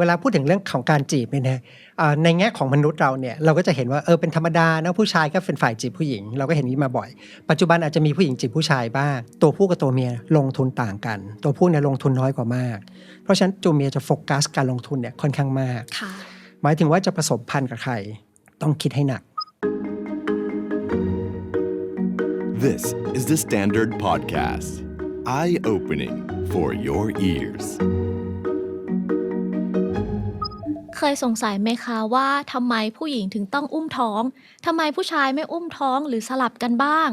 เวลาพูดถึงเรื่องของการจีบเนี่ยนะเอ่อในแง่ของมนุษย์เราเนี่ยเราก็จะเห็นว่าเออเป็นธรรมดานะผู้ชายก็เป็นฝ่ายจีบผู้หญิง เราก็เห็นนี้มาบ่อย ปัจจุบันอาจจะมีผู้หญิงจีบผู้ชายบ้าง ตัวผู้กับตัวเมียลงทุนต่างกัน ตัวผู้เนี่ยลงทุนน้อยกว่ามาก เพราะฉะนั้นตัวเมียจะโฟกัสการลงทุนเนี่ยค่อนข้างมากค่ะหมายถึงว่าจะผสมพันธุ์กับใครต้องคิดให้หนัก This is the Standard Podcast. Eye opening for your ears. เคยสงสัยไหมคะว่าทำไมผู้หญิงถึงต้องอุ้มท้องทำไมผู้ชายไม่อุ้มท้องหรือสลับกันบ้าง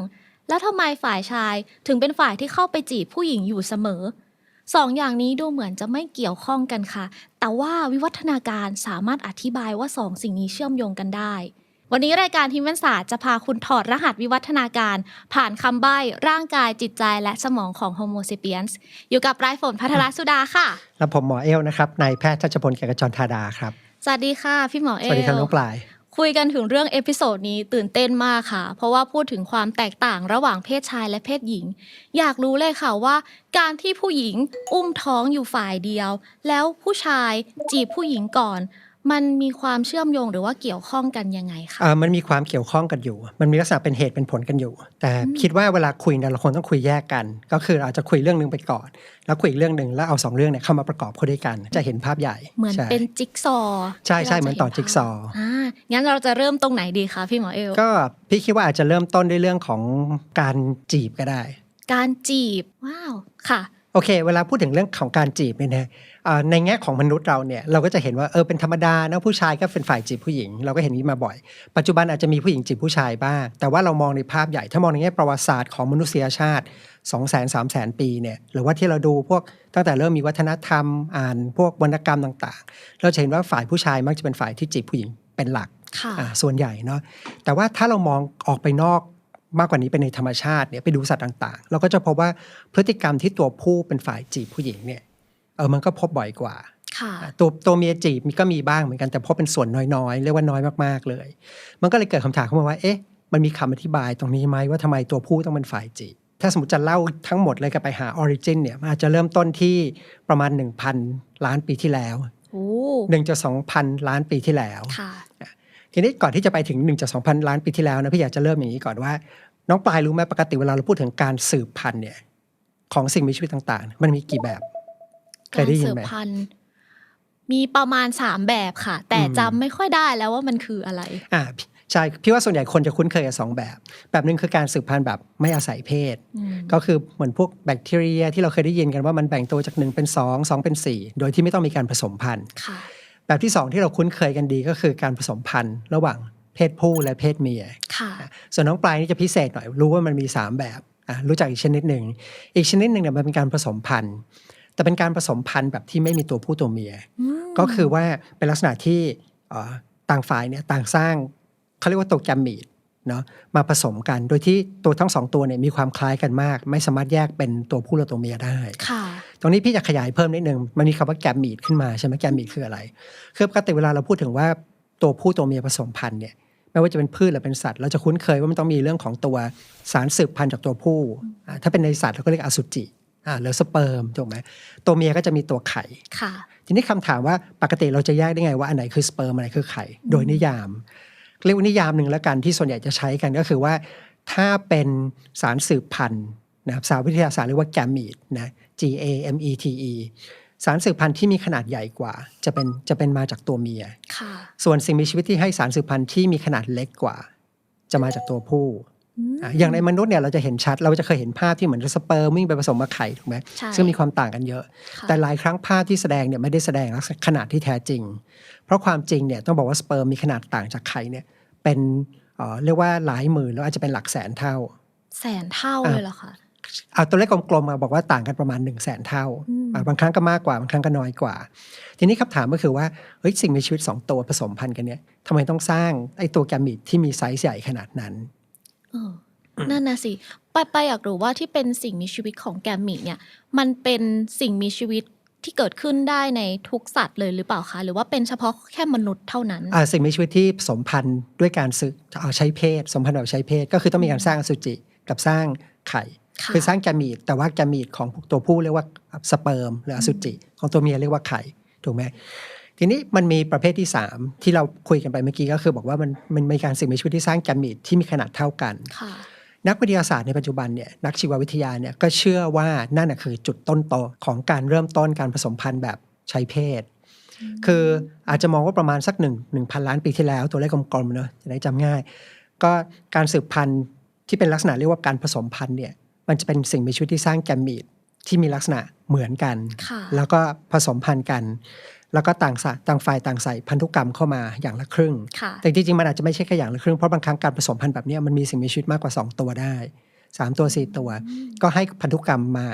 แล้วทำไมฝ่ายชายถึงเป็นฝ่ายที่เข้าไปจีบผู้หญิงอยู่เสมอสองอย่างนี้ดูเหมือนจะไม่เกี่ยวข้องกันค่ะ แต่ว่าวิวัฒนาการสามารถอธิบายว่าสองสิ่งนี้เชื่อมโยงกันได้ วันนี้รายการทีมเวนศาสตร์จะพาคุณถอดรหัสวิวัฒนาการ ผ่านคำใบ้ร่างกายจิตใจและสมองของโฮโมเซเปียนส์อยู่กับปลายฝนพัทรสุดาค่ะ แล้วผมหมอเอลนะครับนายแพทย์ทัชพลแกกจรธาดาครับ สวัสดีค่ะพี่หมอเอสวัสดีครับลน้องปลายคุยกันถึงเรื่องเอพิโซดนี้ตื่นเต้นมากค่ะ เพราะว่าพูดถึงความแตกต่างระหว่างเพศชายและเพศหญิง อยากรู้เลยค่ะว่า การที่ผู้หญิงอุ้มท้องอยู่ฝ่ายเดียว แล้วผู้ชายจีบผู้หญิงก่อน มันมีความเชื่อมโยงหรือว่าเกี่ยวข้องกันยังไงคะอ่ามันมีความเกี่ยวข้องกันอยู่ มันมีลักษณะเป็นเหตุเป็นผลกันอยู่ แต่คิดว่าเวลาคุยเนี่ยเราควรต้องคุยแยกกัน ก็คือเราอาจจะคุยเรื่องหนึ่งไปก่อน แล้วคุยอีกเรื่องหนึ่งแล้วเอาสองเรื่องเนี่ยเข้ามาประกอบเข้าด้วยกัน จะเห็นภาพใหญ่ เหมือนใช่เป็นจิ๊กซอว์ใช่ใช่ที่ราจะเหมือนต่อจิ๊กซอว์อ่างั้นเราจะเริ่มตรงไหนดีคะพี่หมอเอล ก็พี่คิดว่าอาจจะเริ่มต้นด้วยเรื่องของการจีบก็ได้ การจีบ ว้าว ค่ะ โอเค เวลาพูดถึงเรื่องของการจีบเนี่ยนะเอ่อในแง่ของมนุษย์เราเนี่ยเราก็จะเห็นว่าเออเป็นธรรมดานะผู้ชายก็เป็นฝ่ายจีบผู้หญิง เราก็เห็นนี้มาบ่อย ปัจจุบันอาจจะมีผู้หญิงจีบผู้ชายบ้าง แต่ว่าเรามองในภาพใหญ่ถ้ามองในแง่ประวัติศาสตร์ของมนุษยชาติ2 0 0 0 0 0 3 0 0 0 0 ปีเนี่ยหรือว่าที่เราดูพวกตั้งแต่เริ่มมีวัฒนธรรมอ่านพวกวรรณกรรมต่าง ๆ เราจะเห็นว่าฝ่ายผู้ชายมักจะเป็นฝ่ายที่จีบผู้หญิงเป็นหลักค่ะอ่าส่วนใหญ่เนาะแต่ว่าถ้าเรามองออกไปนอก มากกว่านี้ไปในธรรมชาติเนี่ยไปดูสัตว์ต่างๆ เราก็จะพบว่าพฤติกรรมที่ตัวผู้เป็นฝ่ายจีบผู้หญิงเนี่ยเออมันก็พบบ่อยกว่าค่ะอ่าตัวตัวเมียจีบมีก็มีบ้างเหมือนกันแต่พบเป็นส่วนน้อยๆ เรียกว่าน้อยมากๆเลย มันก็เลยเกิดคำถามขึ้นมาว่าเอ๊ะมันมีคำอธิบายตรงนี้ไหมว่าทำไมตัวผู้ต้องเป็นฝ่ายจีบถ้าสมมติจะเล่าทั้งหมดเลยก็ไปหาออริจินเนี่ยมันอาจจะเริ่มต้นที่ประมาณ 1,000 ล้านปีที่แล้วโอ้1จะ2,000ล้านปีที่แล้วค่ะทีนี้ก่อนที่จะไปถึง1จาก2,000ล้านปีที่แล้วนะพี่อยากจะเริ่มอย่างนี้ก่อนว่า น้องปลายรู้ไหมปกติเวลาเราพูดถึงการสืบพันธุ์เนี่ย ของสิ่งมีชีวิตต่างๆ มันมีกี่แบบเคกายรได้ยินเสืบไหมพันธุ์มีประมาณสามแบบค่ะ แต่อืมจำไม่ค่อยได้แล้วว่ามันคืออะไร อ่าพี่ใช่พี่ว่าส่วนใหญ่คนจะคุ้นเคยกับสองแบบ แบบหนึ่งคือการสืบพันธุ์แบบไม่อาศัยเพศอืมก็คือเหมือนพวกแบคทีเรีย ที่เราเคยได้ยินกันว่ามันแบ่งตัวจากหนึ่งเป็นสองสองเป็นสี่โดยที่ไม่ต้องมีการผสมพันธุ์ค่ะแบบที่สองที่เราคุ้นเคยกันดีก็คือการผสมพันธุ์ระหว่าง เพศผู้และเพศเมียค่ะส่วนน้องปลายนี่จะพิเศษหน่อย รู้ว่ามันมี 3 แบบอะรู้จักอีกชนิดหนึ่ง อีกชนิดหนึ่งเนี่ยมันเป็นการผสมพันธุ์ แต่เป็นการผสมพันธุ์แบบที่ไม่มีตัวผู้ตัวเมียอืมก็คือว่าเป็นลักษณะที่เอ่อต่างฝ่ายเนี่ยต่างสร้างเขาเรียกว่าตัวแกมมีดเนาะมาผสมกันโดยที่ตัวทั้งสองตัวเนี่ยมีความคล้ายกันมาก ไม่สามารถแยกเป็นตัวผู้และตัวเมียได้ค่ะตรงนี้พี่จะขยายเพิ่มนิดนึงมันมีคำว่าแกมมีดขึ้นมาใช่ไหมแกมมีดคืออะไรคือปกติเวลาเราพูดถึงว่าตัวผู้ตัวเมียผสมพันธุ์เนี่ย ไม่ว่าจะเป็นพืชหรือเป็นสัตว์ เราจะคุ้นเคยว่ามันต้องมีเรื่องของตัวสารสืบพันธุ์จากตัวผู้อ่าถ้าเป็นในสัตว์เราก็เรียกอสุจิอ่าหรือสเปิร์มถูกไหมตัวเมียก็จะมีตัวไข่ค่ะทีนี้คำถามว่าปกติเราจะแยกได้ไงว่าอันไหนคือสเปิร์มอันไหนคือไข่โดยนิยาม เรียกว่านิยามหนึ่งแล้วกันที่ส่วนใหญ่จะใช้กันก็คือว่าถ้าเป็นสารสืบพันธุ์นะครับสารวิทยาศาสตร์เรียกว่าแกมีดนะ G A M E T E สารสืบพันธุ์ที่มีขนาดใหญ่กว่า จะเป็นจะเป็นมาจากตัวเมียค่ะส่วนสิ่งมีชีวิตที่ให้สารสืบพันธุ์ที่มีขนาดเล็กกว่า จะมาจากตัวผู้อะอย่างในมนุษย์เนี่ยเราจะเห็นชัด เราจะเคยเห็นภาพที่เหมือนสเปิร์มวิ่งไปผสมกับไข่ถูกไหมใช่ซึ่งมีความต่างกันเยอะค่ะแต่หลายครั้งภาพที่แสดงเนี่ยไม่ได้แสดงลักษณะขนาดที่แท้จริง เพราะความจริงเนี่ยต้องบอกว่าสเปิร์มมีขนาดต่างจากไข่เนี่ยเป็นเอ่อเรียกว่าหลายหมื่นแล้วอาจจะเป็นหลักแสนเท่า แสนเท่าอะเลยเหรอคะ เอาตัวเลขกลมๆมาบอกว่าต่างกันประมาณ1นึ่งแสนเท่าอืมอะบางครั้งก็มากกว่า บางครั้งก็น้อยกว่า ทีนี้คำถามก็คือว่าเฮ้ยสิ่งมีชีวิต 2 ตัวผสมพันธุ์กันเนี่ยทำไมต้องสร้างไอ้ตัวแกมมิดที่มีไซส์ใหญ่ขนาดนั้นเออนั่นนะสิไปไปอยากรู้ว่าที่เป็นสิ่งมีชีวิตของแกมมิเนี่ย มันเป็นสิ่งมีชีวิตที่เกิดขึ้นได้ในทุกสัตว์เลยหรือเปล่าคะ หรือว่าเป็นเฉพาะแค่มนุษย์เท่านั้นอ่าสิ่งมีชีวิตที่ผสมพันธุ์ด้วยการซื้อเอาใช้เพศสมพันธุ์แบบใช้เพศ ก็คือต้องมีการสร้างอสุจิกับสร้างไข่ ค่ะคือสร้างแกมมีดแต่ว่าแกมมีดของตัวผู้เรียกว่าสเปิร์มหรืออสุจิ ของตัวเมียเรียกว่าไข่ถูกไหมทีนี้มันมีประเภทที่ 3 ที่เราคุยกันไปเมื่อกี้ก็คือ บอกว่ามันมันมีการสิ่งมีชีวิตที่สร้างแกมมีดที่มีขนาดเท่ากันค่ะนักวิทยาศาสตร์ในปัจจุบันเนี่ยนักชีววิทยาเนี่ยก็เชื่อว่านั่นนะคือจุดต้นตอของการเริ่มต้นการผสมพันธุ์แบบใช้เพศ คืออาจจะมองว่าประมาณสักหนึ่งหนึ่งพันล้านปีที่แล้วตัวเลขกลมๆเนอะจะได้จำง่าย ก็การสืบพันธุ์ที่เป็นลักษณะเรียกว่าการผสมพันธุ์เนี่ย มันจะเป็นสิ่งมีชีวิตที่สร้างแกมมีดที่มีลักษณะเหมือนกันค่ะแล้วก็ผสมพันธุ์กัน แล้วก็ต่างสะต่างฝ่ายต่างใส่พันธุกรรมเข้ามาอย่างละครึ่งค่ะแต่จริงๆมันอาจจะไม่ใช่แค่อย่างละครึ่ง เพราะบางครั้งการผสมพันธุ์แบบเนี้ยมันมีสิ่งมีชีวิตมากกว่า 2 ตัวได้ 3 ตัว 4 ตัว ก็ให้พันธุกรรมมา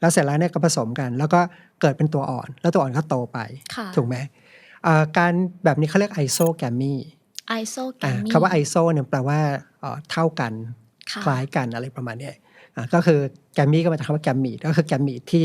แล้วเสร็จแล้วเนี่ยก็ผสมกัน แล้วก็เกิดเป็นตัวอ่อน แล้วตัวอ่อนก็โตไปค่ะถูกไหมเอ่อการแบบนี้เขาเรียกไอโซแกมมีไอโซแกอ่ามมีคำว่าไอโซเนี่ยแปลว่าเอ่อเท่ากันค่ะคล้ายกันอะไรประมาณเนี้ยอ่า ก็คือแกมมี่ก็มาจากคำว่าแกมมีก็คือแกมมีที่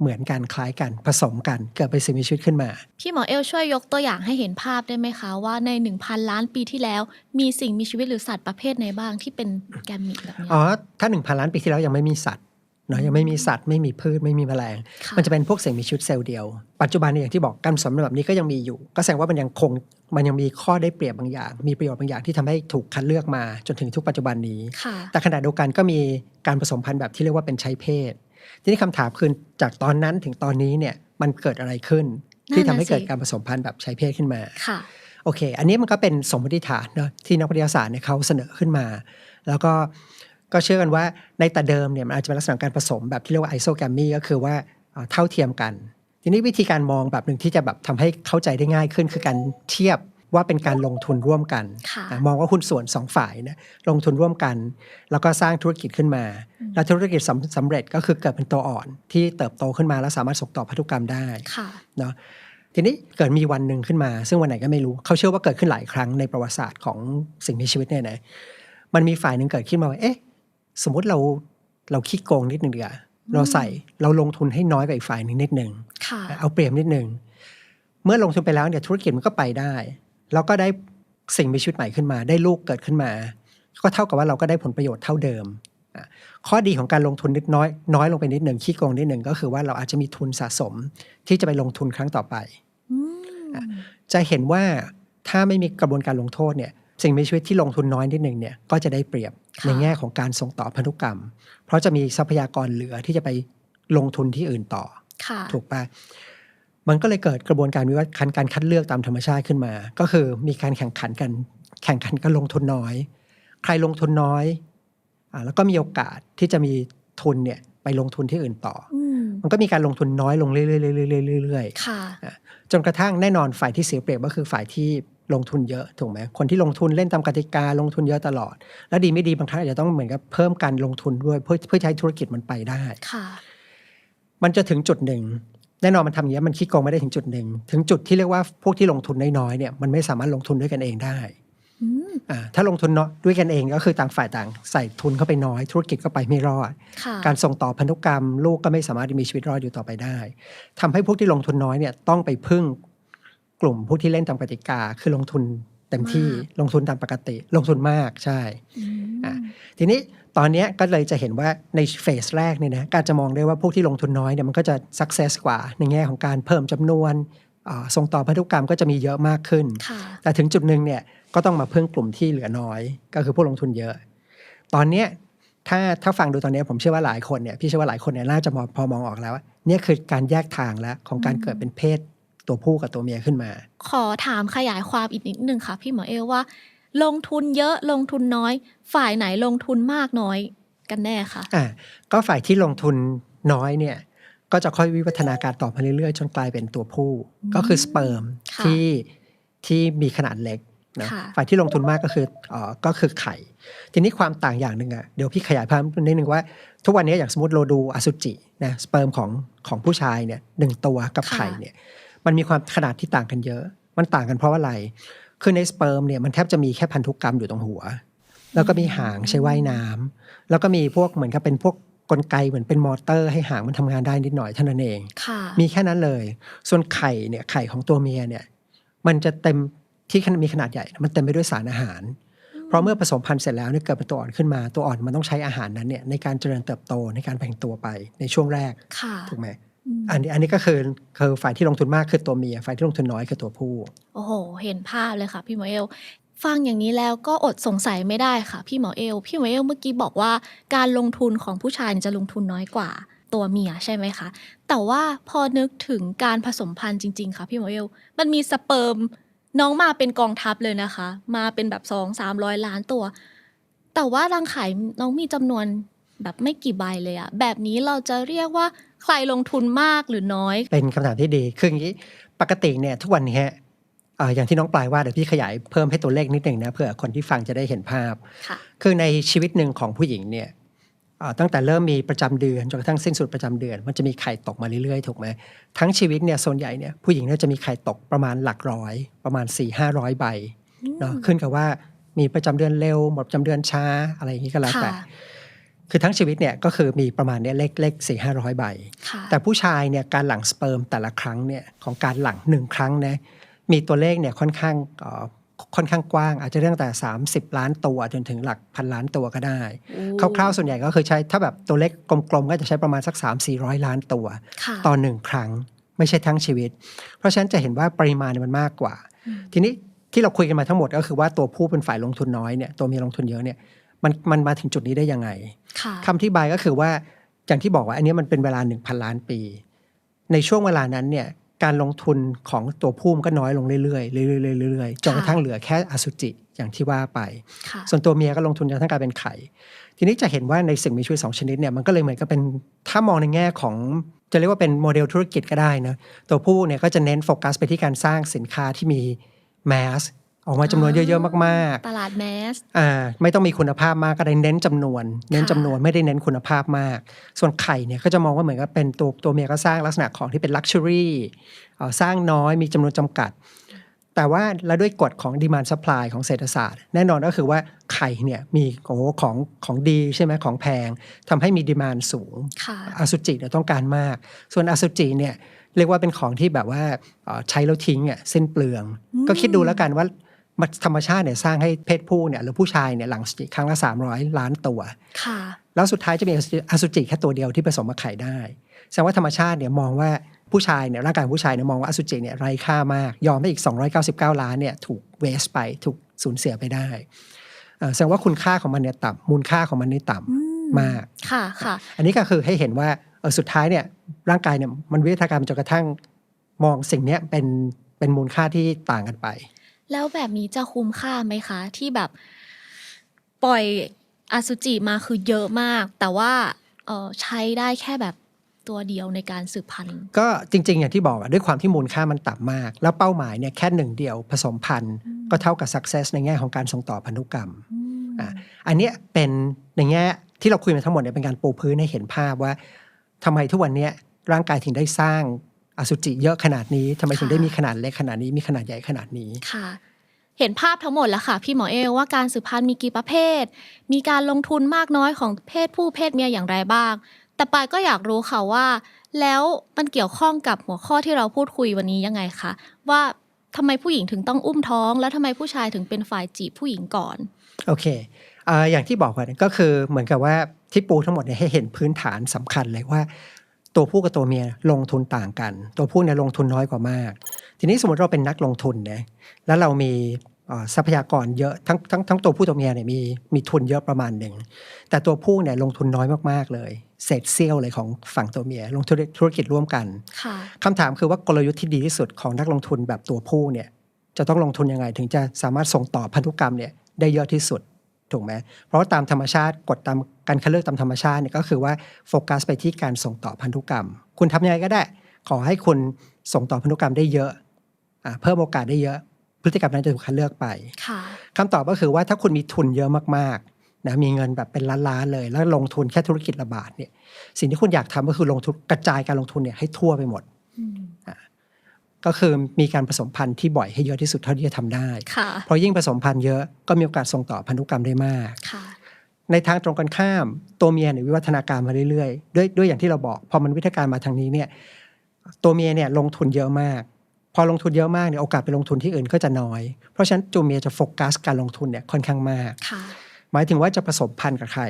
เหมือนกันคล้ายกันผสมกันเกิดเป็นสิ่งมีชีวิตขึ้นมา พี่หมอเอลช่วยยกตัวอย่างให้เห็นภาพได้ไหมคะ ว่าใน 1,000 ล้านปีที่แล้ว มีสิ่งมีชีวิตหรือสัตว์ประเภทไหนบ้างที่เป็นแกมมิดแบบเนี้ยอ๋อถ้าหนึ่งพันล้านปีที่แล้วยังไม่มีสัตว์ เนาะยังไม่มีสัตว์ไม่มีพืชไม่มีแมลงค่ะมันจะเป็นพวกสิ่งมีชีวิตเซลล์เดียว ปัจจุบันเนี่ยอย่างที่บอกการผสมแบบนี้ก็ยังมีอยู่ ก็แสดงว่ามันยังคงมันยังมีข้อได้เปรียบบางอย่าง มีประโยชน์บางอย่างที่ทำให้ถูกคัดเลือกมาจนถึงทุกปัจจุบันนี้ค่ะแต่ขณะเดียวกันก็มีการผสมพันธุ์แบบที่เรียกว่าเป็นใช้เพศ ทีนี้คำถามคือจากตอนนั้นถึงตอนนี้เนี่ยมันเกิดอะไรขึ้น ที่ทำให้เกิดการผสมพันธุ์แบบใช้เพศขึ้นมาค่ะโอเค อันนี้มันก็เป็นสมมติฐานเนอะที่นักวิทยาศาสตร์เนี่ยเขาเสนอขึ้นมา แล้วก็ ก็เชื่อกันว่าในแต่เดิมเนี่ยมันอาจจะเป็นลักษณะการผสมแบบที่เรียกว่าไอโซแกมมีก็คือว่าเอ่อเท่าเทียมกัน ทีนี้วิธีการมองแบบหนึ่งที่จะแบบทำให้เข้าใจได้ง่ายขึ้น คือการเทียบว่าเป็นการลงทุนร่วมกันค่ะอะมองว่าหุ้นส่วนสองฝ่ายเนี่ยลงทุนร่วมกัน แล้วก็สร้างธุรกิจขึ้นมา แล้วธุรกิจสำสำเร็จก็คือเกิดเป็นตัวอ่อนที่เติบโตขึ้นมาแล้วสามารถส่งต่อพันธุกรรมได้ค่ะเนาะทีนี้เกิดมีวันหนึ่งขึ้นมา ซึ่งวันไหนก็ไม่รู้เขาเชื่อว่าเกิดขึ้นหลายครั้งในประวัติศาสตร์ของสิ่งมีชีวิตเนี่ยนะมันมีฝ่ายหนึ่งเกิดขึ้นมาว่าเอ๊ะ สมมุติเราเราคิดโกงนิดหนึ่งเดียวาเราใส่เราลงทุนให้น้อยกว่าอีกฝ่ายหนึ่งนิดหนึ่งค่ะเอาเปรียบนิดหนึ่งเมื่อลงทุนไปแล้วเนี่ยธุรกิจมันก็ไปได้เราก็ได้สิ่งมีชีวิตใหม่ขึ้นมา ได้ลูกเกิดขึ้นมา ก็เท่ากับว่าเราก็ได้ผลประโยชน์เท่าเดิมอะข้อดีของการลงทุนนิดน้อยน้อยลงไปนิดหนึ่งขี้โกงนิดหนึ่งก็คือว่าเราอาจจะมีทุนสะสมที่จะไปลงทุนครั้งต่อไปอืมจะเห็นว่าถ้าไม่มีกระบวนการลงโทษเนี่ย สิ่งมีชีวิตที่ลงทุนน้อยนิดหนึ่งเนี่ยก็จะได้เปรียบค่ะในแง่ของการส่งต่อพันธุกรรม เพราะจะมีทรัพยากรเหลือที่จะไปลงทุนที่อื่นต่อค่ะถูกปะมันก็เลยเกิดกระบวนการวิวัฒน์การคัดเลือกตามธรรมชาติขึ้นมา ก็คือมีการแข่งขันกัน แข่งขันกันลงทุนน้อย ใครลงทุนน้อยอ่าแล้วก็มีโอกาสที่จะมีทุนเนี่ยไปลงทุนที่อื่นต่ออืมมันก็มีการลงทุนน้อยลงเรื่อยๆๆๆๆๆๆค่ะจนกระทั่งแน่นอนฝ่ายที่เสียเปรียบก็คือฝ่ายที่ ลงทุนเยอะถูกไหมคนที่ลงทุนเล่นตามกติกาลงทุนเยอะตลอด แล้วดีไม่ดีบางครั้งอาจจะต้องเหมือนกับเพิ่มการลงทุนด้วยเพื่อเพื่อใช้ธุรกิจมันไปได้ค่ะ มันจะถึงจุดหนึ่งแน่นอนมันทำอย่างนี้ยมันคิดโกงไม่ได้ถึงจุดหนึ่งถึงจุดที่เรียกว่าพวกที่ลงทุนน้อยๆเนี่ยมันไม่สามารถลงทุนด้วยกันเองได้อืมอ่าถ้าลงทุนเนาะด้วยกันเองก็คือต่างฝ่ายต่าง ใส่ทุนเข้าไปน้อย ธุรกิจก็ไปไม่รอดค่ะการส่งต่อพันธุกรรม ลูกก็ไม่สามารถมีชีวิตรอดอยู่ต่อไปได้ทำให้พวกที่ลงทุนน้อยเนี่ยต้องไปพึ่ง กลุ่มผู้ที่เล่นตามกติกาคือลงทุนเต็มที่มากลงทุนตามปกติ ลงทุนมากใช่อืมอะทีนี้ตอนเนี้ยก็เลยจะเห็นว่าในเฟสแรกเนี่ยนะการจะมองได้ว่าพวกที่ลงทุนน้อยเนี่ยมันก็จะสักเซสกว่าในแง่ของการเพิ่มจำนวนอ่าส่งต่อพันธุกรรมก็จะมีเยอะมากขึ้นค่ะแต่ถึงจุดหนึ่งเนี่ยก็ต้องมาพึ่งกลุ่มที่เหลือน้อย ก็คือผู้ลงทุนเยอะ ตอนเนี้ยถ้าถ้าฟังดูตอนเนี้ยผมเชื่อว่าหลายคนเนี่ยพี่เชื่อว่าหลายคนเนี่ยน่าจะมองพอมองออกแล้วว่าเนี่ยคือการแยกทางแล้วของการอืมเกิดเป็นเพศ ตัวผู้กับตัวเมียขึ้นมา ขอถามขยายความอีกนิดนึงค่ะ พี่หมอเอลว่า ลงทุนเยอะลงทุนน้อย ฝ่ายไหนลงทุนมากน้อยกันแน่คะอ่าก็ฝ่ายที่ลงทุนน้อยเนี่ย ก็จะค่อยวิวัฒนาการต่อมาเรื่อยๆ จนกลายเป็นตัวผู้อืมก็คือสเปิร์มค่ะที่ที่มีขนาดเล็กนะค่ะฝ่ายที่ลงทุนมากก็คือเอ่อก็คือไข่ ทีนี้ความต่างอย่างหนึ่งอะเดี๋ยวพี่ขยายเพิ่มนิดนึงว่า ทุกวันนี้อย่างสมมติเราดูอสุจินะสเปิร์มของของผู้ชายเนี่ยหนึ่งตัวกับไข่เนี่ย มันมีความขนาดที่ต่างกันเยอะ มันต่างกันเพราะว่าอะไร คือในสเปิร์มเนี่ยมันแทบจะมีแค่พันธุกรรมอยู่ตรงหัว แล้วก็มีหางใช้ว่ายน้ำแล้วก็มีพวกเหมือนกับเป็นพวกกลไกเหมือนเป็นมอเตอร์ให้หางมันทำงานได้นิดหน่อยเท่านั้นเองค่ะมีแค่นั้นเลย ส่วนไข่เนี่ยไข่ของตัวเมียเนี่ยมันจะเต็มที่มีขนาดใหญ่ มันเต็มไปด้วยสารอาหาร เพราะเมื่อผสมพันธุ์เสร็จแล้วเนี่ยเกิดเป็นตัวอ่อนขึ้นมา ตัวอ่อนมันต้องใช้อาหารนั้นเนี่ยในการเจริญเติบโตในการแบ่งตัวไปในช่วงแรกค่ะถูกไหมม อันนี้อันนี้ก็คือคือฝ่ายที่ลงทุนมากคือตัวเมียฝ่ายที่ลงทุนน้อยคือตัวผู้ โอ้โห เห็นภาพเลยค่ะ พี่หมอเอล ฟังอย่างนี้แล้วก็อดสงสัยไม่ได้ค่ะ พี่หมอเอล พี่หมอเอลเมื่อกี้บอกว่าการลงทุนของผู้ชายเนี่ยจะลงทุนน้อยกว่าตัวเมียใช่ไหมคะ แต่ว่าพอนึกถึงการผสมพันธุ์จริง ๆ ค่ะ พี่หมอเอล มันมีสเปิร์มน้องมาเป็นกองทัพเลยนะคะ มาเป็นแบบสองสามร้อยล้านตัว แต่ว่ารังไข่น้องมีจำนวนแบบไม่กี่ใบเลยอะแบบนี้เราจะเรียกว่า ใครลงทุนมากหรือน้อย เป็นคำถามที่ดี คืออย่างนี้ปกติเนี่ยทุกวันนี้เอ่ออย่างที่น้องปลายว่าเดี๋ยวพี่ขยายเพิ่มให้ตัวเลขนิดหนึ่งนะเพื่อคนที่ฟังจะได้เห็นภาพค่ะคือในชีวิตหนึ่งของผู้หญิงเนี่ยเอ่อตั้งแต่เริ่มมีประจำเดือนจนกระทั่งสิ้นสุดประจำเดือน มันจะมีไข่ตกมาเรื่อยๆถูกไหมทั้งชีวิตเนี่ยส่วนใหญ่เนี่ยผู้หญิงเนี่ยจะมีไข่ตกประมาณหลักร้อย ประมาณ4ี่ห้าร้อยใบเนาะขึ้นกับว่ามีประจำเดือนเร็วหมดประจำเดือนช้าอะไรอย่างนี้ก็แล้วแต่ ค่ะคือทั้งชีวิตเนี่ยก็คือมีประมาณเนี้ยเลขเลขสี่ห้าร้อยใบค่ะแต่ผู้ชายเนี่ยการหลั่งสเปิร์มแต่ละครั้งเนี่ยของการหลั่งหนึ่งครั้งนะมีตัวเลขเนี่ยค่อนข้างเอ่อค่อนข้างกว้างอาจจะเรื่องแต่ 30 ล้านตัวจนถึงหลักพันล้านตัวก็ได้ คร่าวๆส่วนใหญ่ก็คือใช้ถ้าแบบตัวเลขกลมๆ ก็จะใช้ประมาณสัก 3 4 0 0 ล้านตัวค่ะต่อหนึ่งครั้งไม่ใช่ทั้งชีวิต เพราะฉะนั้นจะเห็นว่าปริมาณเนี่ยมันมากกว่าอืมทีนี้ที่เราคุยกันมาทั้งหมดก็คือว่าตัวผู้เป็นฝ่ายลงทุนน้อยเนี่ยตัวเมียลงทุนเยอะเนี่ย มันมันมาถึงจุดนี้ได้ยังไงค่ะคำอธิบายก็คือว่าอย่างที่บอกว่าอันนี้มันเป็นเวลา1,000ล้านปี ในช่วงเวลานั้นเนี่ยการลงทุนของตัวผู้มันก็น้อยลงเรื่อยๆเรื่อยๆเรื่อยๆจนกระทั่งเหลือแค่อสุจิอย่างที่ว่าไปค่ะส่วนตัวเมียก็ลงทุนจนกระทั่งกลายเป็นไข่ ทีนี้จะเห็นว่าในสิ่งมีชีวิตสองชนิดเนี่ยมันก็เลยเหมือนกับเป็นถ้ามองในแง่ของจะเรียกว่าเป็นโมเดลธุรกิจก็ได้นะตัวผู้เนี่ยก็จะเน้นโฟกัสไปที่การสร้างสินค้าที่มีแมส ออกมาจำนวนเยอะๆมากๆ ตลาดแมสอ่าไม่ต้องมีคุณภาพมากก็ได้เน้นจำนวน เน้นจำนวนไม่ได้เน้นคุณภาพมาก ส่วนไข่เนี่ยก็จะมองว่าเหมือนกับเป็นตัวตัวเมียก็สร้างลักษณะของที่เป็นลักชัวรี่สร้างน้อยมีจำนวนจำกัด แต่ว่าแล้วด้วยกฎของดีมาน d ั p พลายของเศรษฐศาสตร์ แน่นอนก็คือว่าไข่เนี่ยมีโอ้โหของของดีใช่ไหมของแพงทำให้มีดีมานสูงค่ะอสุจิเนี่ยต้องการมาก ส่วนอสุจิเนี่ยเรียกว่าเป็นของที่แบบว่าเอ่อใช้แล้วทิ้งอะสิ้นเปลืองอืมก็คิดดูแล้วกันว่ามัน ธรรมชาติเนี่ยสร้างให้เพศผู้เนี่ยหรือผู้ชายเนี่ยหลังอสุจิครั้งละ 300 ล้านตัว ค่ะ แล้วสุดท้ายจะมีอสุจิอสุจิแค่ตัวเดียวที่ผสมมาไข่ได้ แสดงว่าธรรมชาติเนี่ยมองว่าผู้ชายเนี่ยร่างกายของผู้ชายเนี่ยมองว่าอสุจิเนี่ยไร้ค่ามาก ยอมให้อีก 299 ล้านเนี่ยถูกเวสไปถูกสูญเสียไปได้เอ่อแสดงว่าคุณค่าของมันเนี่ยต่ำมูลค่าของมันนี่ต่ำอืมาก ค่ะค่ะ อันนี้ก็คือให้เห็นว่าเออสุดท้ายเนี่ยร่างกายเนี่ยมันวิวัฒนาการจนกระทั่งมองสิ่งเนี้ยเป็นเป็นมูลค่าที่ต่างกันไป แล้วแบบนี้จะคุ้มค่าไหมคะ ที่แบบ ปล่อยอสุจิมาคือเยอะมาก แต่ว่าเออใช้ได้แค่แบบตัวเดียวในการสืบพันธุ์ ก็จริง ๆ อย่างที่บอกอะด้วยความที่มูลค่ามันต่ำมาก แล้วเป้าหมายเนี่ยแค่หนึ่งเดียวผสมพันธุ์อืมก็เท่ากับ success ในแง่ของการส่งต่อพันธุกรรมอืมอะอันเนี้ยเป็นในแง่ที่เราคุยมาทั้งหมดเนี่ยเป็นการปูพื้นให้เห็นภาพว่าทำไมทุกวันเนี้ยร่างกายถึงได้สร้าง อสุจิเยอะขนาดนี้ทำไมถึงได้มีขนาดเล็กขนาดนี้มีขนาดใหญ่ขนาดนี้ค่ะ เห็นภาพทั้งหมดแล้วค่ะ พี่หมอเอว่าการสืบพันธุ์มีกี่ประเภท มีการลงทุนมากน้อยของเพศผู้เพศเมียอย่างไรบ้าง แต่ปายก็อยากรู้ค่ะว่า แล้วมันเกี่ยวข้องกับหัวข้อที่เราพูดคุยวันนี้ยังไงคะว่าทำไมผู้หญิงถึงต้องอุ้มท้อง แล้วทำไมผู้ชายถึงเป็นฝ่ายจีบผู้หญิงก่อนโอเคเอ่ออย่างที่บอกไปก็คือเหมือนกับว่าที่ปูทั้งหมดเนี่ยให้เห็นพื้นฐานสำคัญเลยว่า ตัวผู้กับตัวเมียลงทุนต่างกัน ตัวผู้เนี่ยลงทุนน้อยกว่ามาก ทีนี้สมมติเราเป็นนักลงทุนเนี่ยแล้วเรามีเอ่อทรัพยากรเยอะทั้งทั้งทั้งตัวผู้ตัวเมียเนี่ยมีมีทุนเยอะประมาณหนึ่งแต่ตัวผู้เนี่ยลงทุนน้อยมากๆเลย เศษเสี้ยวเลยของฝั่งตัวเมีย ลงทุนธุรกิจร่วมกันค่ะคำถามคือว่ากลยุทธ์ที่ดีที่สุดของนักลงทุนแบบตัวผู้เนี่ยจะต้องลงทุนยังไงถึงจะสามารถส่งต่อพันธุกรรมเนี่ยได้เยอะที่สุด ถูกไหมเพราะว่าตามธรรมชาติกฎตามการคัดเลือกตามธรรมชาติเนี่ยก็คือว่าโฟกัสไปที่การส่งต่อพันธุกรรม คุณทำยังไงก็ได้ ขอให้คุณส่งต่อพันธุกรรมได้เยอะอ่าเพิ่มโอกาสได้เยอะ พฤติกรรมนั้นจะถูกคัดเลือกไปค่ะคำตอบก็คือว่าถ้าคุณมีทุนเยอะมากๆนะมีเงินแบบเป็นล้านๆเลย แล้วลงทุนแค่ธุรกิจระบาดเนี่ยสิ่งที่คุณอยากทำก็คือลงทุนกระจายการลงทุนเนี่ยให้ทั่วไปหมดอืม ก็คือมีการผสมพันธุ์ที่บ่อยให้เยอะที่สุดเท่าที่จะทำได้ค่ะเพราะยิ่งผสมพันธุ์เยอะก็มีโอกาสส่งต่อพันธุกรรมได้มากค่ะในทางตรงกันข้าม ตัวเมียเนี่ยวิวัฒนาการมาเรื่อยๆ ด้วยด้วยอย่างที่เราบอก พอมันวิวัฒนาการมาทางนี้เนี่ยตัวเมียเนี่ยลงทุนเยอะมาก พอลงทุนเยอะมากเนี่ยโอกาสไปลงทุนที่อื่นก็จะน้อย เพราะฉะนั้นตัวเมียจะโฟกัสการลงทุนเนี่ยค่อนข้างมากค่ะหมายถึงว่าจะผสมพันธุ์กับใคร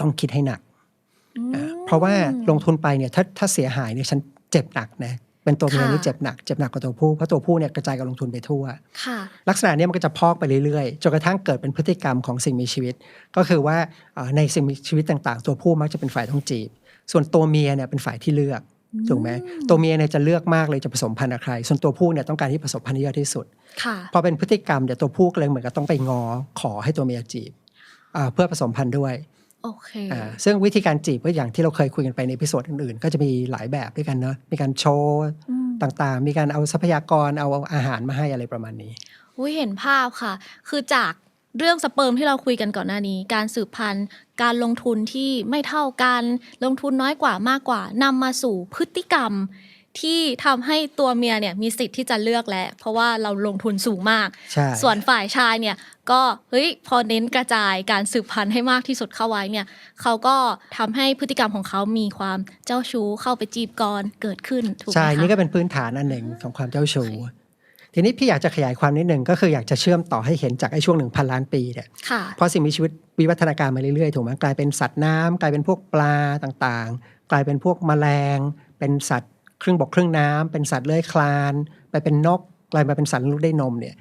ต้องคิดให้หนักอืมเพราะว่าลงทุนไปเนี่ยถ้าถ้าเสียหายเนี่ยฉันเจ็บหนักนะ เป็นตัวเมียค่ะนี่เจ็บหนักเจ็บหนักกว่าตัวผู้เพราะตัวผู้เนี่ยกระจายการลงทุนไปทั่วค่ะลักษณะเนี้มันก็จะพอกไปเรื่อยๆจนกระทั่งเกิดเป็นพฤติกรรมของสิ่งมีชีวิต ก็คือว่าเอ่อในสิ่งมีชีวิตต่างๆ ตัวผู้มักจะเป็นฝ่ายต้องจีบ ส่วนตัวเมียเนี่ยเป็นฝ่ายที่เลือกถูกไหมตัวเมียเนี่ยจะเลือกมากเลยจะผสมพันธุ์กับใคร ส่วนตัวผู้เนี่ยต้องการที่ผสมพันธุ์ให้เยอะที่สุดค่ะพอเป็นพฤติกรรมเดี๋ยวตัวผู้ก็เลยเหมือนกับต้องไปงอขอให้ตัวเมียจีบอ่าเพื่อผสมพันธุ์ด้วย โอเคอ่าซึ่งวิธีการจีบก็อย่างที่เราเคยคุยกันไปในพิโซดอื่นๆ ก็จะมีหลายแบบด้วยกันเนาะมีการโชว์อืมต่างๆ มีการเอาทรัพยากรเอาอาหารมาให้อะไรประมาณนี้อุ้ยเห็นภาพค่ะ คือจากเรื่องสเปิร์มที่เราคุยกันก่อนหน้านี้ การสืบพันธุ์ การลงทุนที่ไม่เท่ากัน ลงทุนน้อยกว่ามากกว่านำมาสู่พฤติกรรม ที่ทำให้ตัวเมียเนี่ยมีสิทธิ์ที่จะเลือกแล้ว เพราะว่าเราลงทุนสูงมากใช่ส่วนฝ่ายชายเนี่ยก็เฮ้ยพอเน้นกระจายการสืบพันธุ์ให้มากที่สุดเข้าไว้เนี่ยเขาก็ทำให้พฤติกรรมของเขามีความเจ้าชู้เข้าไปจีบกรเกิดขึ้นถูกไหมใช่คะนี่ก็เป็นพื้นฐานอันหนึ่งของความเจ้าชู้ทีนี้พี่อยากจะขยายความนิดหนึ่งก็คืออยากจะเชื่อมต่อให้เห็นจากไอ้ช่วงหนึ่งพันล้านปีเนี่ยค่ะเพราะสิ่งมีชีวิตวิวัฒนาการมาเรื่อยๆถูกไหมกลายเป็นสัตว์น้ำกลายเป็นพวกปลาต่างๆ กลายเป็นพวกแมลง เป็นสัตว์ ครึ่งบกครึ่งน้ำเป็นสัตว์เลื้อยคลาน ไปเป็นนกกลายมาเป็นสัตว์ลูกได้นมเนี่ย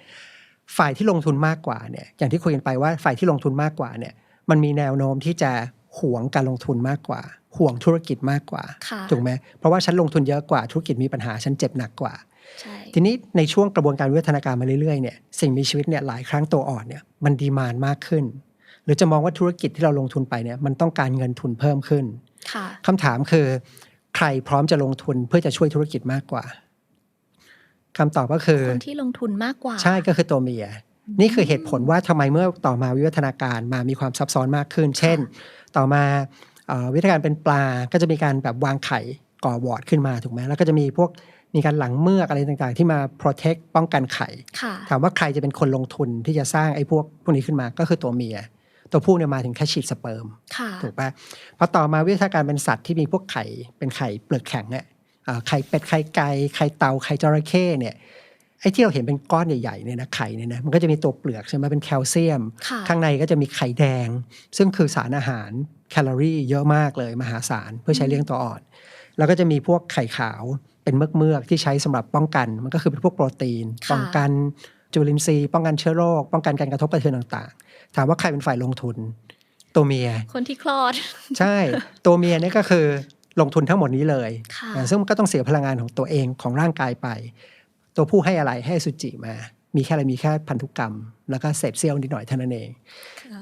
ฝ่ายที่ลงทุนมากกว่าเนี่ยอย่างที่คุยกันไปว่าฝ่ายที่ลงทุนมากกว่าเนี่ยมันมีแนวโน้มที่จะหวงการลงทุนมากกว่า ห่วงธุรกิจมากกว่าค่ะถูกไหมเพราะว่าฉันลงทุนเยอะกว่าธุรกิจมีปัญหาฉันเจ็บหนักกว่าใช่ทีนี้ในช่วงกระบวนการวิวัฒนาการมาเรื่อยๆเนี่ยสิ่งมีชีวิตเนี่ยหลายครั้งตัวอ่อนเนี่ยมันดีมานมากขึ้น หรือจะมองว่าธุรกิจที่เราลงทุนไปเนี่ยมันต้องการเงินทุนเพิ่มขึ้นค่ะคำถามคือ ใครพร้อมจะลงทุนเพื่อจะช่วยธุรกิจมากกว่าคำตอบก็คือคนที่ลงทุนมากกว่า ใช่ก็คือตัวเมีย นี่คือเหตุผลว่าทำไมเมื่อต่อมาวิวัฒนาการมามีความซับซ้อนมากขึ้น เช่น ต่อมาเอ่อวิธีการเป็นปลาก็จะมีการแบบวางไข่ก่อวอร์ดขึ้นมาถูกไหมแล้วก็จะมีพวกมีการหลังเมือกอะไรต่างๆ ที่มา protect ป้องกันไข่ค่ะถามว่าใครจะเป็นคนลงทุนที่จะสร้างไอ้พวกพวกนี้ขึ้นมาก็คือตัวเมีย ตัวผู้เนี่ยมาถึงแค่ฉีดสเปิร์มค่ะถูกปะพอต่อมาวิธีการเป็นสัตว์ที่มีพวกไข่เป็นไข่เปลือกแข็งอะอะไข่เป็ดไข่ไก่ไข่เต่าไข่จระเข้เนี่ยไอ้ที่เราเห็นเป็นก้อนใหญ่ๆเนี่ยนะไข่เนี่ยนะมันก็จะมีตัวเปลือกใช่ไหมเป็นแคลเซียมค่ะข้างในก็จะมีไข่แดง ซึ่งคือสารอาหารแคลอรี่เยอะมากเลยมหาศาลเพื่อใช้เลี้ยงตัวอ่อน แล้วก็จะมีพวกไข่ขาวเป็นเมือกเมือกๆที่ใช้สำหรับป้องกัน มันก็คือเป็นพวกโปรตีนค่ะป้องกัน จุลินทรีย์ป้องกันเชื้อโรค ป้องกันการกระทบกระเทือนต่างๆ ถามว่าใครเป็นฝ่ายลงทุน ตัวเมีย คนที่คลอด ใช่ ตัวเมียเนี่ยก็คือลงทุนทั้งหมดนี้เลยค่ะอ่าซึ่งมันก็ต้องเสียพลังงานของตัวเองของร่างกายไป ตัวผู้ให้อะไรให้อสุจิมา มีแค่อะไรมีแค่พันธุกรรม แล้วก็เศษเสี้ยวนิดหน่อยเท่านั้นเอง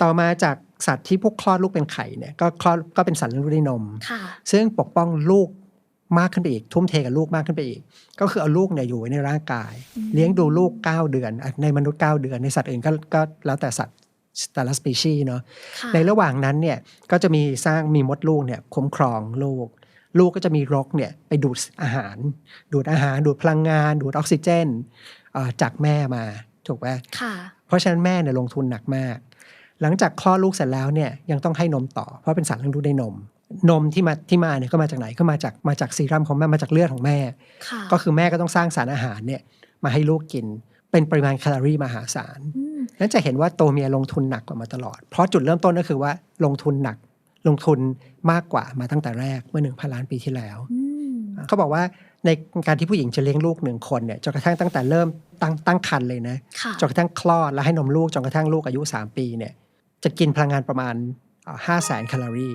ต่อมาจากสัตว์ที่พวกคลอดลูกเป็นไข่เนี่ยก็คลอดก็เป็นสัตว์เลี้ยงลูกด้วยนมค่ะซึ่งปกป้องลูก มากขึ้นไปอีกทุ่มเทกับลูกมากขึ้นไปอีก ก็คือเอาลูกเนี่ยอยู่ไว้ในร่างกาย เลี้ยงดูลูก 9 เดือนอะในมนุษย์ 9 เดือน ในสัตว์อื่นก็ก็แล้วแต่สัตว์แต่ละสปีชีส์เนาะค่ะในระหว่างนั้นเนี่ยก็จะมีสร้างมีมดลูกเนี่ยคุ้มครองลูก ลูกก็จะมีรกเนี่ยไปดูดอาหาร ดูดอาหาร ดูดพลังงาน ดูดออกซิเจนเอ่อจากแม่มาถูกไหมค่ะเพราะฉะนั้นแม่เนี่ยลงทุนหนักมาก หลังจากคลอดลูกเสร็จแล้วเนี่ยยังต้องให้นมต่อเพราะเป็นสัตว์เลี้ยงลูกได้นม นมที่มาที่มาเนี่ยก็มาจากไหนก็มาจากมาจากซีรัมของแม่มาจากเลือดของแม่ค่ะก็คือแม่ก็ต้องสร้างสารอาหารเนี่ยมาให้ลูกกิน เป็นปริมาณแคลอรี่มหาศาลอืมนั้นจะเห็นว่าตัวเมียลงทุนหนักกว่ามาตลอด เพราะจุดเริ่มต้นก็คือว่าลงทุนหนักลงทุนมากกว่ามาตั้งแต่แรกเมื่อหนึ่งพันล้านปีที่แล้วอืมเขาบอกว่าในการที่ผู้หญิงจะเลี้ยงลูกหนึ่งคนเนี่ยจนกระทั่งตั้งแต่เริ่มตั้งตั้งครรภ์เลยนะค่ะจนกระทั่งคลอดแล้วให้นมลูกจนกระทั่งลูกอายุ 3 ปีเนี่ยจะกินพลังงานประมาณห้าแสนแคลอรี่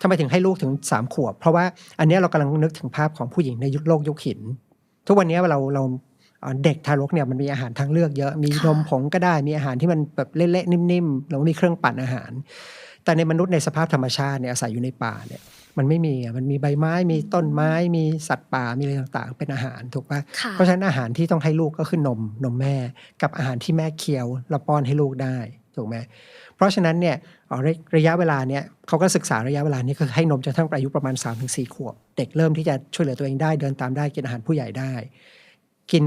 ทำไมถึงให้ลูกถึง3ขวบ เพราะว่าอันเนี้ยเรากำลังนึกถึงภาพของผู้หญิงในยุคโลกยุคหิน ทุกวันเนี้ยเราเราเอ่อเด็กทารกเนี่ยมันมีอาหารทางเลือกเยอะ มีค่ะนมผงก็ได้ มีอาหารที่มันแบบเละๆนิ่มๆแล้วก็มีเครื่องปั่นอาหาร แต่ในมนุษย์ในสภาพธรรมชาติเนี่ยอาศัยอยู่ในป่าเนี่ยมันไม่มีอะมันมีใบไม้ มีต้นไม้ มีสัตว์ป่า มีอะไรต่างๆ เป็นอาหารถูกปะค่ะ เพราะฉะนั้นอาหารที่ต้องให้ลูกก็คือนมนมแม่ กับอาหารที่แม่เคี้ยวแล้วป้อนให้ลูกได้ถูกไหม เพราะฉะนั้นเนี่ยเอ่อระระยะเวลาเนี่ยเขาก็ศึกษาระยะเวลานี้คือให้นมจนกระทั่งอายุประมาณ 3-4 ขวบ เด็กเริ่มที่จะช่วยเหลือตัวเองได้เดินตามได้กินอาหารผู้ใหญ่ได้ กิน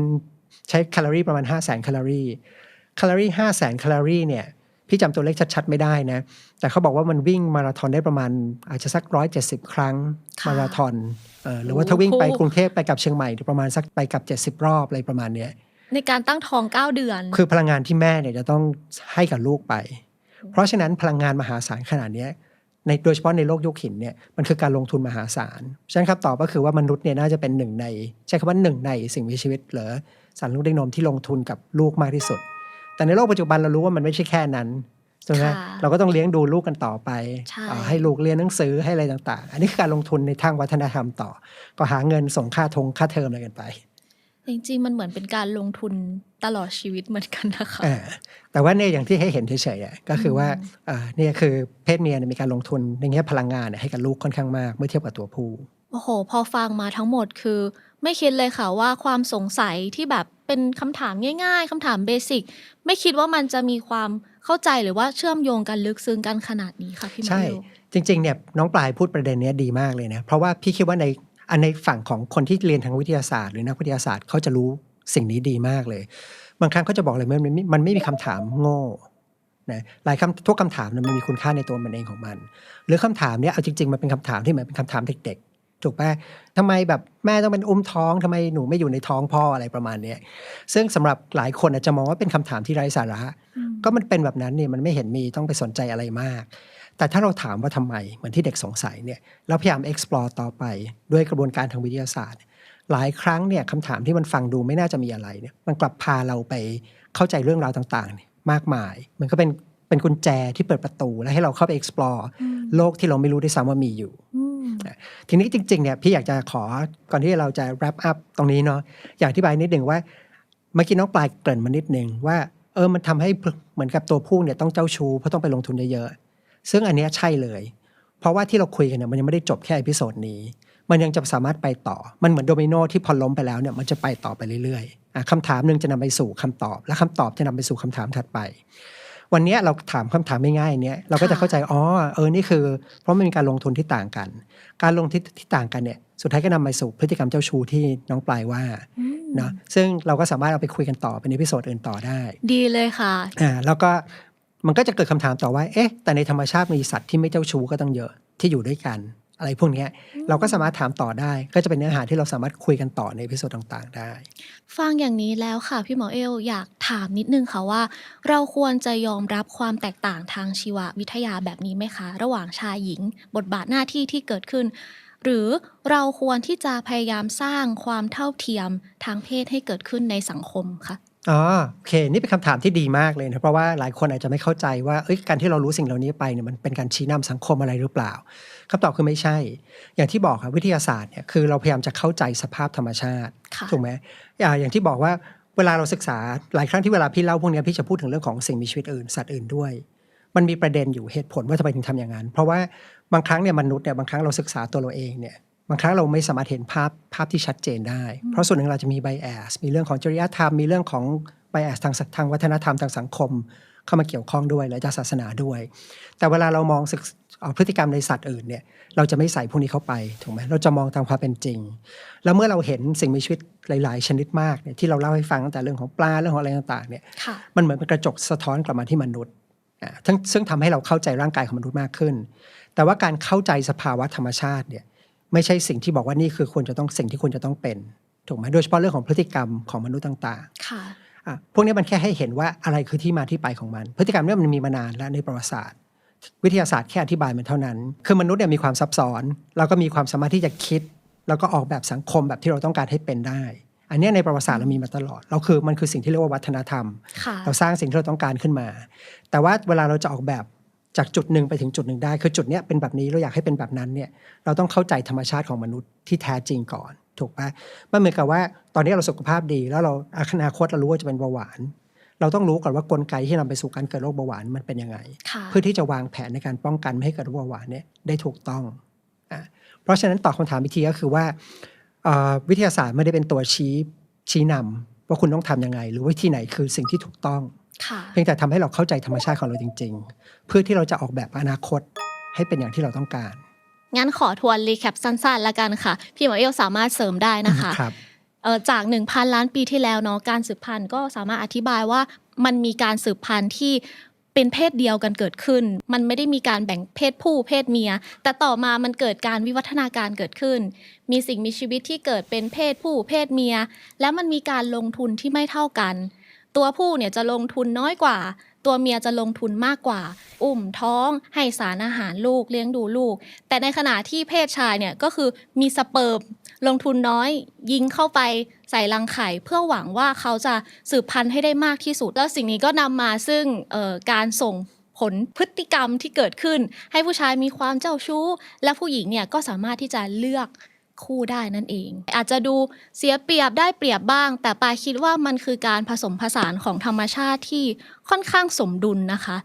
ใช้แคลอรี่ประมาณ 5 0 0 0 0 0แคลอรี่แคลอรี่5 0 0 0 0 0แคลอรี่เนี่ยพี่จำตัวเลขชัดๆ ไม่ได้นะ แต่เขาบอกว่ามันวิ่งมาราธอนได้ประมาณอาจจะสัก170ครั้งค่ะมาราธอนเออหรือว่าถ้าวิ่งไปกรุงเทพไปกับเชียงใหม่ประมาณสักไปกับ70รอบอะไรประมาณเนี้ยในการตั้งท้องเก้าเดือน คือพลังงานที่แม่เนี่ยจะต้องให้กับลูกไป เพราะฉะนั้นพลังงานมหาศาลขนาดเนี้ยในโดยเฉพาะในโลกยุคหินเนี่ยมันคือการลงทุนมหาศาลฉะนั้นคำตอบก็คือว่ามนุษย์เนี่ยน่าจะเป็นหนึ่งใน ใช้คำว่าหนึ่งในสิ่งมีชีวิตหรือสัตว์ลูกด้วยนมที่ลงทุนกับลูกมากที่สุด แต่ในโลกปัจจุบันเรารู้ว่ามันไม่ใช่แค่นั้นใช่ไหมค่ะเราก็ต้องเลี้ยงดูลูกกันต่อไปใช่เอ่อให้ลูกเรียนหนังสือให้อะไรต่าง ๆ อันนี้คือการลงทุนในทางวัฒนธรรมต่อ ก็หาเงินส่งค่าทงค่าเทอมอะไรกันไป จริงๆ มันเหมือนเป็นการลงทุนตลอดชีวิตเหมือนกันนะคะเออแต่ว่าเนี่ยอย่างที่ให้เห็นเฉยๆอะก็คือว่าเอ่อเนี่ยคือเพศเมียเนี่ยมีการลงทุนในแง่พลังงานเนี่ยให้กับลูกค่อนข้างมากเมื่อเทียบกับตัวผู้โอ้โห พอฟังมาทั้งหมดคือ ไม่คิดเลยค่ะว่าความสงสัยที่แบบเป็นคำถามง่าย ๆคำถามเบสิกไม่คิดว่ามันจะมีความเข้าใจหรือว่าเชื่อมโยงกันลึกซึ้งกันขนาดนี้ค่ะพี่มาใช่ริวจริงๆเนี่ยน้องปลายพูดประเด็นเนี้ยดีมากเลยนะเพราะว่าพี่คิดว่าใน อันในฝั่งของคนที่เรียนทางวิทยาศาสตร์ หรือนักวิทยาศาสตร์เขาจะรู้สิ่งนี้ดีมากเลย บางครั้งเขาจะบอกเลยมันมันไม่มันไม่มีคำถามโง่นะหลายคำทุกคำถามเนี่ยมันมีคุณค่าในตัวมันเองของมัน หรือคำถามเนี้ยเอาจริง ๆ มันเป็นคำถามที่เหมือนเป็นคำถามเด็กๆ ถูกปะทำไมแบบแม่ต้องเป็นอุ้มท้องทำไมหนูไม่อยู่ในท้องพ่ออะไรประมาณเนี้ยซึ่งสำหรับหลายคนอาจจะมองว่าเป็นคำถามที่ไร้สาระ ก็มันเป็นแบบนั้นเนี่ยมันไม่เห็นมีต้องไปสนใจอะไรมาก แต่ถ้าเราถามว่าทำไมเหมือนที่เด็กสงสัยเนี่ยเราพยายาม explore ต่อไปด้วยกระบวนการทางวิทยาศาสตร์ หลายครั้งเนี่ยคำถามที่มันฟังดูไม่น่าจะมีอะไรเนี่ยมันกลับพาเราไปเข้าใจเรื่องราวต่างๆเนี่ยมากมาย มันก็เป็นเป็นกุญแจที่เปิดประตูและให้เราเข้าไป explore โลกที่เราไม่รู้ด้วยซ้ำว่ามีอยู่อืมทีนี้จริงๆเนี่ยพี่อยากจะขอก่อนที่เราจะ wrap up ตรงนี้เนาะอยากอธิบายนิดหนึ่งว่าเมื่อกี้น้องปลายเกริ่นมานิดหนึ่งว่าเออมันทำให้เหมือนกับตัวผู้เนี่ยต้องเจ้าชู้เพราะต้องไปลงทุนเยอะๆ ซึ่งอันเนี้ยใช่เลย เพราะว่าที่เราคุยกันเนี่ยมันยังไม่ได้จบแค่อพิโซดนี้ มันยังจะสามารถไปต่อ มันเหมือนโดมิโนที่พอล้มไปแล้วเนี่ยมันจะไปต่อไปเรื่อยๆอะคำถามหนึ่งจะนำไปสู่คำตอบ และคำตอบจะนำไปสู่คำถามถัดไป วันเนี้ยเราถามคำถามง่ายๆเนี้ยเราก็จะค่ะเข้าใจอ๋อเออนี่คือ เพราะมันมีการลงทุนที่ต่างกัน การลงทุนที่ต่างกันเนี่ยสุดท้ายก็นำไปสู่พฤติกรรมเจ้าชู้ที่น้องปลายว่าอืมเนาะซึ่งเราก็สามารถเอาไปคุยกันต่อเป็นในพิโซดอื่นต่อได้ ดีเลยค่ะอ่าแล้วก็ มันก็จะเกิดคำถามต่อว่า เอ๊ะ แต่ในธรรมชาติมีสัตว์ที่ไม่เจ้าชู้ก็ต้องเยอะที่อยู่ด้วยกัน อะไรพวกเนี้ยเราก็สามารถถามต่อได้ ก็จะเป็นเนื้อหาที่เราสามารถคุยกันต่อในพิโซดต่างๆ ได้ ฟังอย่างนี้แล้วค่ะพี่หมอเอลอยากถามนิดนึงค่ะว่า เราควรจะยอมรับความแตกต่างทางชีววิทยาแบบนี้ไหมคะ ระหว่างชายหญิง บทบาทหน้าที่ที่เกิดขึ้น หรือเราควรที่จะพยายามสร้างความเท่าเทียมทางเพศให้เกิดขึ้นในสังคมคะ อ๋อโอเค นี่เป็นคำถามที่ดีมากเลยนะเพราะว่าหลายคนอาจจะไม่เข้าใจว่าเอ้ยการที่เรารู้สิ่งเหล่านี้ไปเนี่ยมันเป็นการชี้นำสังคมอะไรหรือเปล่าคำตอบคือไม่ใช่ อย่างที่บอกครับวิทยาศาสตร์เนี่ยคือเราพยายามจะเข้าใจสภาพธรรมชาติค่ะถูกไหมอ่าอย่างที่บอกว่าเวลาเราศึกษาหลายครั้งที่เวลาพี่เล่าพวกเนี้ยพี่จะพูดถึงเรื่องของสิ่งมีชีวิตอื่นสัตว์อื่นด้วย มันมีประเด็นอยู่เหตุผลว่าทำไมถึงทำอย่างนั้น เพราะว่าบางครั้งเนี่ยมนุษย์เนี่ยบางครั้งเราศึกษาตัวเราเองเนี่ย บางครั้งเราไม่สามารถเห็นภาพภาพที่ชัดเจนได้ เพราะส่วนหนึ่งเราจะมีไบแอสมีเรื่องของจริยธรรม มีเรื่องของไบแอสทางทางวัฒนธรรมทางสังคม เข้ามาเกี่ยวข้องด้วยและจากศาสนาด้วย แต่เวลาเรามองศึกเอ่อพฤติกรรมในสัตว์อื่นเนี่ยเราจะไม่ใส่พวกนี้เข้าไปถูกไหมเราจะมองตามความเป็นจริง แล้วเมื่อเราเห็นสิ่งมีชีวิตหลาย ๆ ชนิดมากเนี่ยที่เราเล่าให้ฟังตั้งแต่เรื่องของปลาเรื่องของอะไรต่างๆเนี่ยค่ะมันเหมือนเป็นกระจกสะท้อนกลับมาที่มนุษย์อ่าซึ่งซึ่งทำให้เราเข้าใจร่างกายของมนุษย์มากขึ้น แต่ว่าการเข้าใจสภาวะธรรมชาติเนี่ย ไม่ใช่สิ่งที่บอกว่านี่คือควรจะต้องสิ่งที่ควรจะต้องเป็นถูกไหมโดยเฉพาะเรื่องของพฤติกรรมของมนุษย์ต่างค่ะๆอะพวกนี้มันแค่ให้เห็นว่าอะไรคือที่มาที่ไปของมัน พฤติกรรมเนี่ยมันมีมานานแล้วในประวัติศาสตร์ วิทยาศาสตร์แค่อธิบายมันเท่านั้น คือมนุษย์เนี่ยมีความซับซ้อน แล้วก็มีความสามารถที่จะคิด แล้วก็ออกแบบสังคมแบบที่เราต้องการให้เป็นได้ อันเนี้ยในประวัติศาสตร์เรามีมาตลอด เราคือมันคือสิ่งที่เรียกว่าวัฒนธรรมค่ะเราสร้างสิ่งที่เราต้องการขึ้นมา แต่ว่าเวลาเราจะออกแบบ จากจุดหนึ่งไปถึงจุดหนึ่งได้ คือจุดเนี้ยเป็นแบบนี้เราอยากให้เป็นแบบนั้นเนี่ยเราต้องเข้าใจธรรมชาติของมนุษย์ที่แท้จริงก่อน ถูกปะมันเหมือนกับว่าตอนนี้เราสุขภาพดี แล้วเราอนาคตเรารู้ว่าจะเป็นเบาหวาน เราต้องรู้ก่อนว่ากลไกที่นำไปสู่การเกิดโรคเบาหวานมันเป็นยังไงค่ะเพื่อที่จะวางแผนในการป้องกันไม่ให้เกิดโรคเบาหวานเนี่ยได้ถูกต้องอะเพราะฉะนั้นตอบคำถามอีกทีก็คือว่าเอ่อวิทยาศาสตร์ไม่ได้เป็นตัวชี้ชี้นำว่าคุณต้องทำยังไง หรือวิธีไหนคือสิ่งที่ถูกต้องค่ะ เพียงแต่ทำให้เราเข้าใจธรรมชาติของเราจริง ๆ เพื่อที่เราจะออกแบบอนาคตให้เป็นอย่างที่เราต้องการ งั้นขอทวนรีแคปสั้นๆละกันค่ะ พี่หมอเอลสามารถเสริมได้นะคะครับเอ่อจาก 1,000 ล้านปีที่แล้วเนาะการสืบพันธุ์ก็สามารถอธิบายว่ามันมีการสืบพันธุ์ที่เป็นเพศเดียวกันเกิดขึ้น มันไม่ได้มีการแบ่งเพศผู้เพศเมีย แต่ต่อมามันเกิดการวิวัฒนาการเกิดขึ้น มีสิ่งมีชีวิตที่เกิดเป็นเพศผู้เพศเมีย แล้วมันมีการลงทุนที่ไม่เท่ากัน ตัวผู้เนี่ยจะลงทุนน้อยกว่า ตัวเมียจะลงทุนมากกว่า อุ้มท้อง ให้สารอาหารลูกเลี้ยงดูลูก แต่ในขณะที่เพศชายเนี่ยก็คือมีสเปิร์มลงทุนน้อย ยิงเข้าไปใส่รังไข่เพื่อหวังว่าเขาจะสืบพันธุ์ให้ได้มากที่สุด แล้วสิ่งนี้ก็นำมาซึ่งการส่งผลพฤติกรรมที่เกิดขึ้น ให้ผู้ชายมีความเจ้าชู้ และผู้หญิงเนี่ยก็สามารถที่จะเลือก คู่ได้นั่นเอง อาจจะดูเสียเปรียบได้เปรียบบ้าง แต่ปาคิดว่ามันคือการผสมผสานของธรรมชาติที่ค่อนข้างสมดุลนะคะ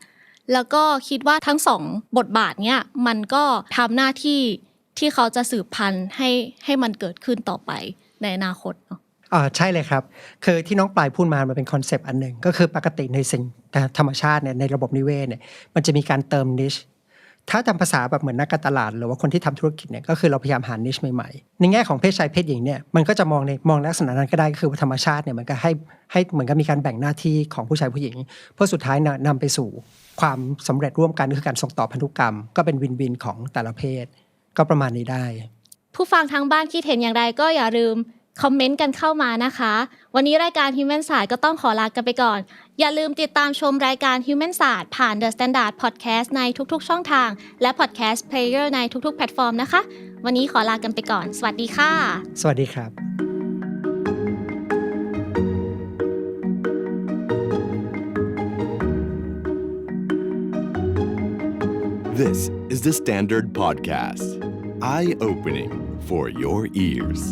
แล้วก็คิดว่าทั้งสองบทบาทเนี่ยมันก็ทำหน้าที่ที่เขาจะสืบพันธุ์ให้ให้มันเกิดขึ้นต่อไปในอนาคตเนาะอ่าใช่เลยครับ คือที่น้องปลายพูดมามันเป็นคอนเซปต์อันหนึ่งก็คือปกติในสิ่งธรรมชาติเนี่ยในระบบนิเวศเนี่ยมันจะมีการเติมนิช ถ้าจำภาษาแบบเหมือนนักการตลาด หรือว่าคนที่ทำธุรกิจเนี่ยก็คือเราพยายามหานิชใหม่ๆ ในแง่ของเพศชายเพศหญิงเนี่ยมันก็จะมองในมองลักษณะนั้นก็ได้ก็คือธรรมชาติเนี่ยมันก็ให้ให้เหมือนกับมีการแบ่งหน้าที่ของผู้ชายผู้หญิง เพื่อสุดท้ายนำไปสู่ความสำเร็จร่วมกันคือการส่งต่อพันธุกรรม ก็เป็นวินวินของแต่ละเพศ ก็ประมาณนี้ได้ ผู้ฟังทางบ้านคิดเห็นอย่างไรก็อย่าลืม คอมเมนต์กันเข้ามานะคะ วันนี้รายการ Human s i d e ก็ต้องขอลากันไปก่อน อย่าลืมติดตามชมรายการ Human s i d e ผ่าน The Standard Podcast ในทุกๆ ช่องทาง และ Podcast Player ในทุกๆ แพลตฟอร์มนะคะ วันนี้ขอลากันไปก่อน สวัสดีค่ะ สวัสดีครับ This is the Standard Podcast. Eye opening for your ears.